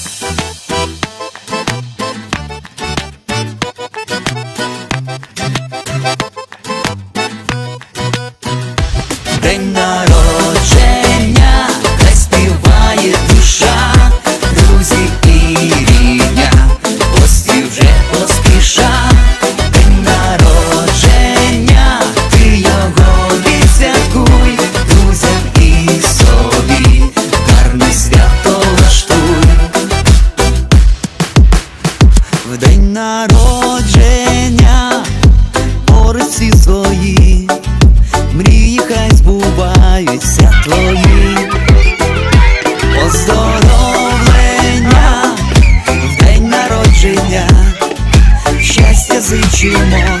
День народження, всі свої. Мрії хай збуваються твої. Оздоровлення, в день народження, щастя зичимо